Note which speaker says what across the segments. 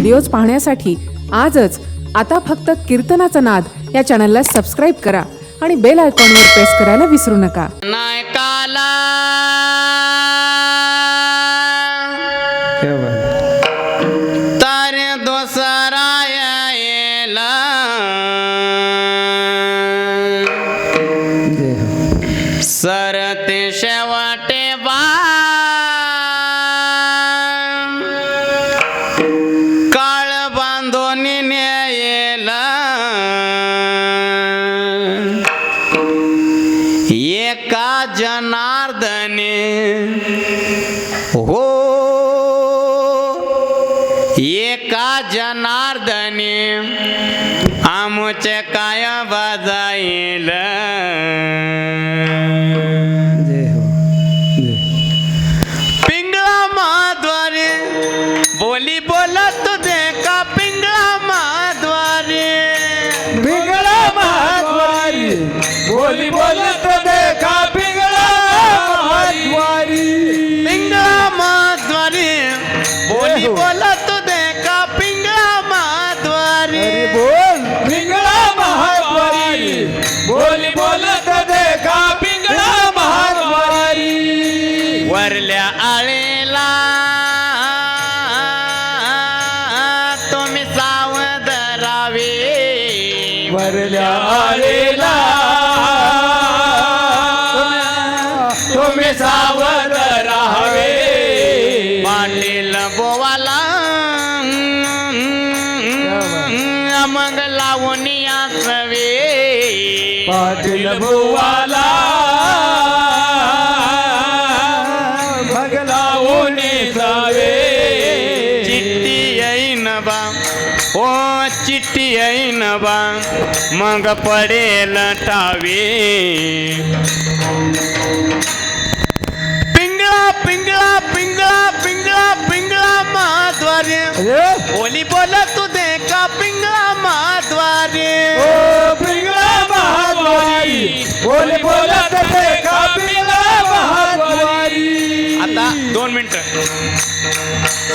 Speaker 1: Videos पाहण्यासाठी आजच आता फक्त कीर्तनाचा नाद या चॅनलला सबस्क्राईब करा आणि बेल आयकॉनवर प्रेस करायला विसरू नका.
Speaker 2: नायकाला
Speaker 3: काय
Speaker 2: बाजाईल पिंगळा महाद्वारे बोली बोलत दे का पिंगळा महाद्वारे
Speaker 3: पिंगळा महाद्वारी बोली
Speaker 2: तुम्ही सावध
Speaker 3: राहावे.
Speaker 2: पाटील बोवाला मग लावून यासवे.
Speaker 3: पाटील बुवाला भगलावून जावे
Speaker 2: चिठ्ठी येईन बा ओ चिठ्ठी येईन बा मग पडेल टावे.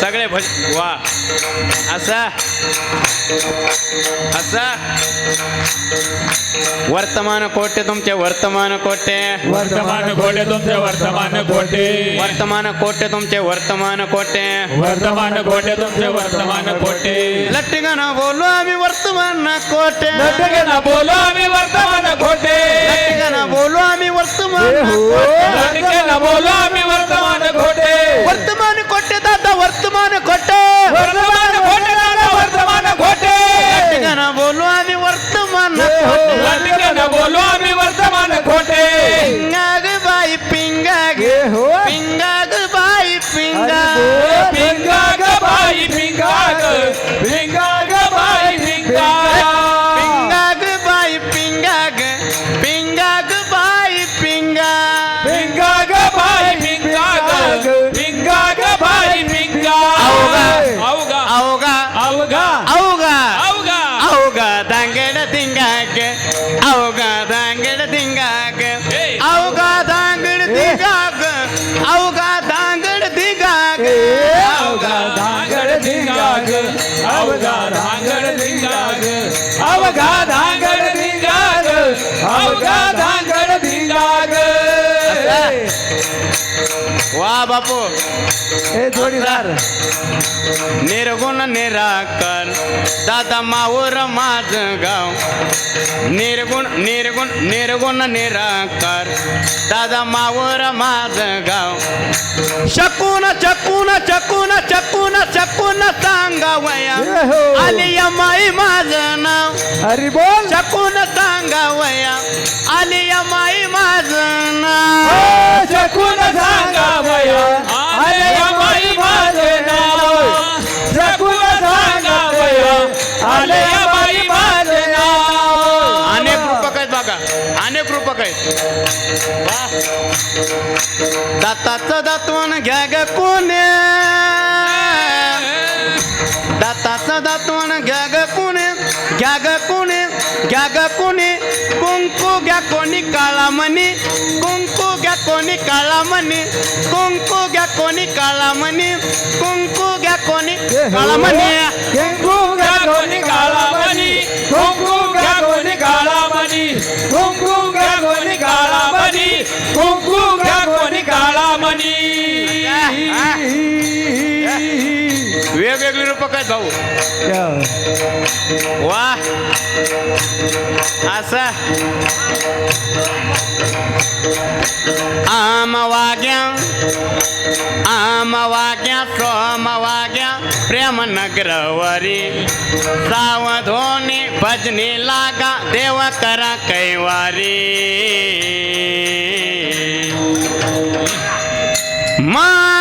Speaker 2: सगळे भज वा. असा. असा. वर्तमान कोटे तुमचे वर्तमान कोटे.
Speaker 4: वर्तमान कोटे तुमचे वर्तमान कोटे.
Speaker 2: वर्तमान कोटे तुमचे वर्तमान कोटे.
Speaker 4: वर्तमान कोटे तुमचे वर्तमान कोटे.
Speaker 2: लट्टिगण बोलू आम्ही वर्तमान कोटे.
Speaker 3: नाटकना बोलो आम्ही वर्तमान खोटे
Speaker 2: लट्टिगण बोलू आम्ही वर्तमान
Speaker 3: हो.
Speaker 2: कोटे.
Speaker 3: बोलो आम्ही वर्तमान खोटे
Speaker 2: वर्तमान कोटे दादा वर्तमान कोटे
Speaker 3: वर्तमान
Speaker 2: दांगड दिंगाग अवगा दांगड दिंगाग अवगा दांगड दिंगाग अवगा दांगड दिंगाग
Speaker 3: अवघा
Speaker 2: वा बापू.
Speaker 3: हे जोडीदार.
Speaker 2: निर्गुण निराकर दादा मावर माझ गाव. निर्गुण निर्गुण निर्गुण निराकर दादा मावर माझ गाव. शकून चकून चकून चकून चकून सांगावया.
Speaker 3: ए हो.
Speaker 2: आली माई माझं नाव.
Speaker 3: हरी बोल.
Speaker 2: चकून सांगावया. आली माई माझं नाव. अनेक रूपक आहेत बघा. अनेक रूपक आहेत. वा. दाताचं दातवण घ्या ग कोणे. दाताचं दातवण घ्या ग कोणे. घ्या ग कोणे. घ्या ग कोणी कुंकू घ्या कोणी काळा मणी कुंकू घ्या कोणी काळा म्हणे कुंकू घ्या कोणी काळा म्हणे कुंकू घ्या कोणी काळा म्हणे
Speaker 3: कुंकू घ्या कोणी काळा मणी कुंकू घ्या कोणी काळा मणी कुंकू घ्या कोणी काळा मणी कुंकू घ्या कोणी काळा मणी
Speaker 2: वेगवेगळी रूप काय भाऊ? वा असा. आम वाग्या आम वाग्या सोम वाग्या प्रेम नगरवरी सावधोनी भजनी लागा देव करा कैवारी. माझ्या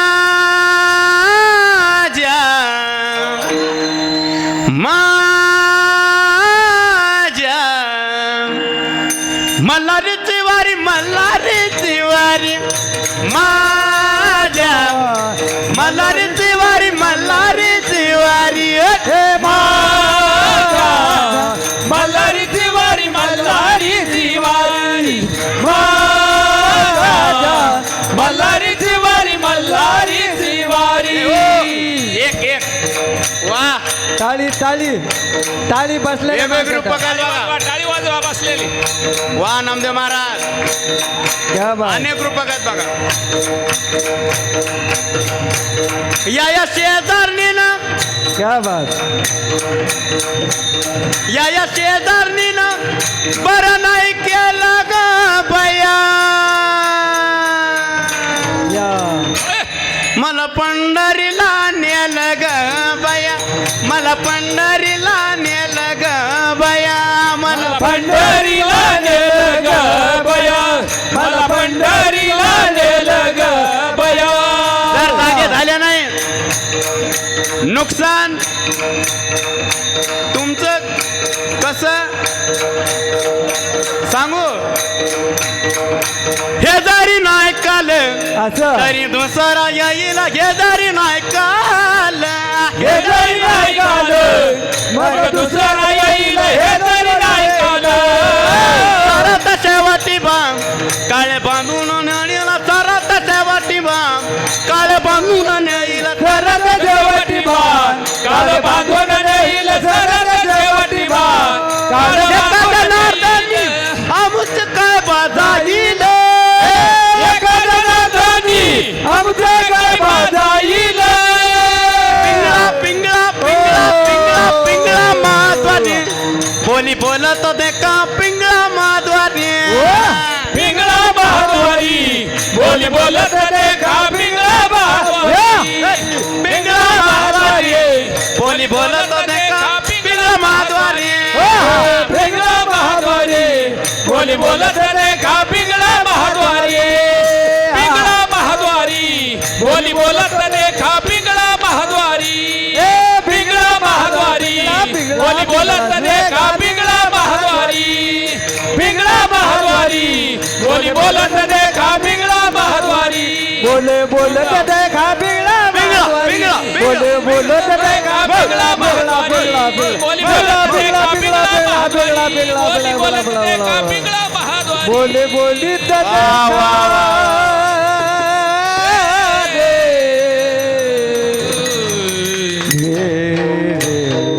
Speaker 2: मा माझ्या मल्हारी तिवारी मल्हारी तिवारी
Speaker 3: मल्हारी तिवारी मल्हारी तिवारी माझा मल्हारी तिवारी मल्हारी तिवारी.
Speaker 2: एक एक. वा
Speaker 5: टाळी टाळी. टाळी बसले
Speaker 4: वाजवा बसलेली.
Speaker 2: वा नामदेव महाराज.
Speaker 5: क्या बात
Speaker 2: अनेक रूप आहेत बघा. या या शेजारणीनं.
Speaker 5: क्या बात
Speaker 2: या या शेजारणीनं बरं नुकसान तुमचं कसं? सांगू? हे जरी नाही काल
Speaker 5: असं?
Speaker 2: तरी दुसरा येईल हे जरी नाही काल
Speaker 3: हे जरी नाही कालं मग दुसरा येईल हे जरी नाही कालं
Speaker 2: सरत शेवटी बाम काळे बांधून नेला सरत शेवटी बाम काळे बांधून नेईल
Speaker 3: सरत शेवटी बाण
Speaker 2: आमचे काय बाजा येईल पिंगळा पिंगळा पिंगळा पिंगळा पिंगळा माधवानी. बोली बोलत होते का पिंगळा माधवानी.
Speaker 3: पिंगळा बहादुरी बोली बोलत देखा पिंगळा बहादुरी
Speaker 2: पिंगळा माधवानी. बोली बोलत होते का पिंगळा माधवानी.
Speaker 3: पिंगळा बहादुरी बोली बोलत देखा पिंगळा बोलत देखा पिंगळा बहादुरी बोले बोलत देखा
Speaker 5: बिगडा
Speaker 2: पिंगळा
Speaker 5: बोले बोलत देखा
Speaker 3: बोली बोलत देखा पिंगळा बहादुरी बोली बोलत देखा पिंगळा बहादुरी
Speaker 5: बोले बोली
Speaker 2: वा, वा, वा.